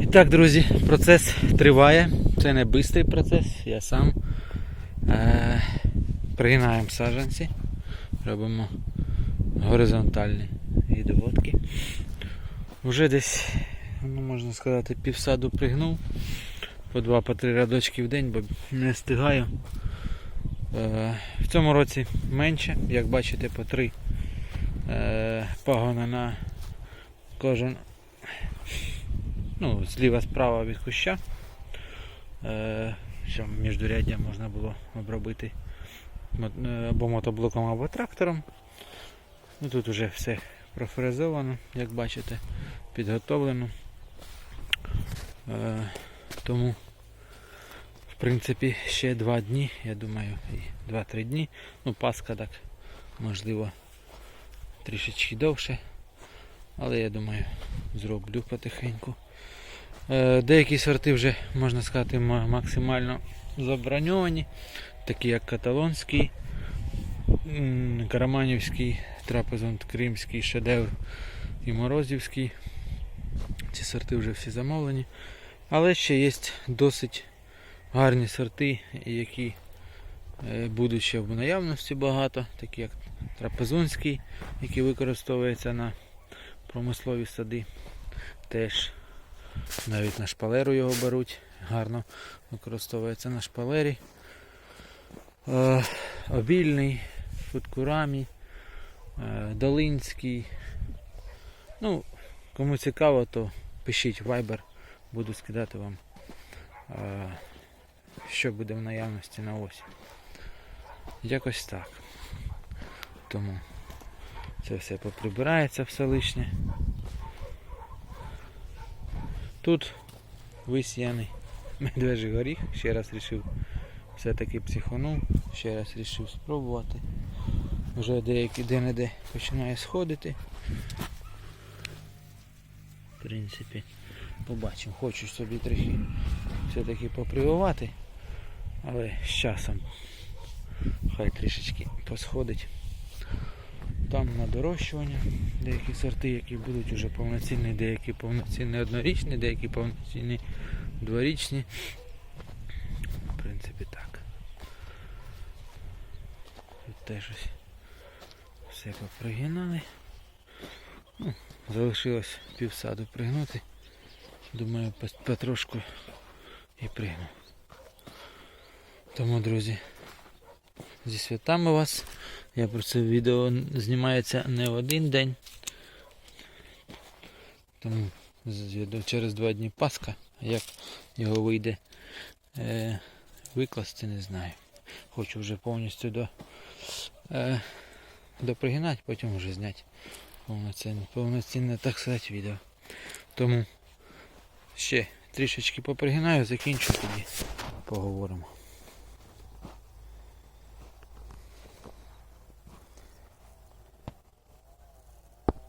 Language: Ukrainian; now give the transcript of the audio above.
І так, друзі, процес триває. Це не швидкий процес. Я сам е, пригинаємо саджанці, робимо горизонтальні відводки. Вже десь, ну, можна сказати, півсаду пригнув. По два, по рядочки в день, бо не встигаю. Е, в цьому році менше, як бачите, по три е, пагона на кожен ну, зліва справа від куща. Е, щоб міждуряддя можна було обробити е, або мотоблоком, або трактором. Ну, тут вже все профрезовано, як бачите, підготовлено. Е, тому, в принципі, ще два дні, я думаю, і 2-3 дні. Ну, Пасха так, можливо, трішечки довше. Але я думаю, зроблю потихеньку. Е, Деякі сорти вже, можна сказати, максимально заброньовані, такі як каталонський, караманівський, трапезонт кримський, шедевр і морозівський. Ці сорти вже всі замовлені. Але ще є досить гарні сорти, які е, будуть ще в наявності багато, такі як трапезунський, який використовується на промислові сади. Теж навіть на шпалеру його беруть, гарно використовується на шпалері. Е, обільний, футкурамі, е, долинський. Ну, кому цікаво, то пишіть в Viber, буду скидати вам, е, що буде в наявності на осінь. Якось так. Тому це все поприбирається все лишнє. Тут висіяний медвежий горіх. Ще раз рішив все-таки психанув, ще раз рішив спробувати. Вже деякі де-не-де починає сходити. В принципі, побачимо. Хочу собі трохи все-таки попрививати, але з часом хай трішечки посходить. Там на дорощування деякі сорти, які будуть вже повноцінні, деякі повноцінні однорічні, деякі повноцінні дворічні. В принципі так. Тут теж ось все попригинали. Ну, залишилось півсаду пригнути. Думаю, потрошку і пригну. Тому, друзі, зі святами вас. Я про це відео знімається не в один день. Тому через два дні Пасха. А Як його вийде е, викласти, не знаю. Хочу вже повністю до, е, допригинати, потім вже зняти повноцінне, повноцінне, так сказати, відео. Тому ще трішечки попригинаю, закінчу тоді поговоримо.